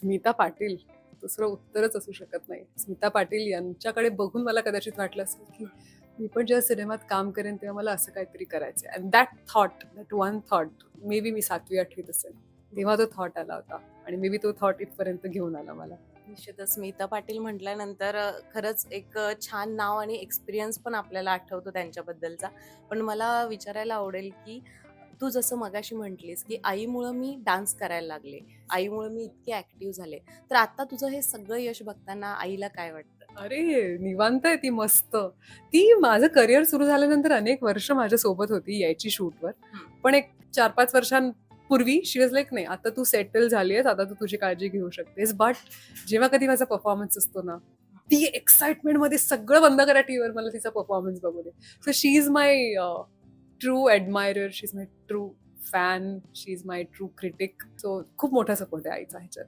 स्मिता पाटील दुसरं उत्तरच असू शकत नाही. स्मिता पाटील यांच्याकडे बघून मला कदाचित वाटलं असेल की मी पण जेव्हा सिनेमात काम करेन तेव्हा मला असं काहीतरी करायचं आहे and that thought that one thought maybe मी सातवी आठवीत असेल. तेव्हा तो थॉट आला होता आणि मे बी तो थॉट इथपर्यंत घेऊन आला मला. निश्चितच स्मिता पाटील म्हटल्यानंतर खरंच एक छान नाव आणि एक्सपिरियन्स पण आपल्याला आठवतो त्यांच्याबद्दलचा. पण मला विचारायला आवडेल की तू जसं मगाशी म्हटलीस की आईमुळं मी डान्स करायला लागले. आईमुळं मी इतके ऍक्टिव्ह झाले. तर आता तुझं हे सगळं यश बघताना आईला काय वाटतं? अरे निवांत आहे ती मस्त. ती माझं करिअर सुरू झाल्यानंतर अनेक वर्ष माझ्या सोबत होती यायची शूटवर. पण एक चार पाच वर्षांपूर्वी शी वॉज लाईक नाही आता तू सेटल झाली आहेस आता तू तुझी काळजी घेऊ शकतेस. बट जेव्हा कधी माझा परफॉर्मन्स असतो ना ती एक्साइटमेंटमध्ये सगळं बंद करा टीव्हीवर मला तिचा परफॉर्मन्स बघू दे. So she is my true admirer she is my true fan she is my true critic so खूप मोठा सपोर्ट आहे आईचा ह्याच्यात.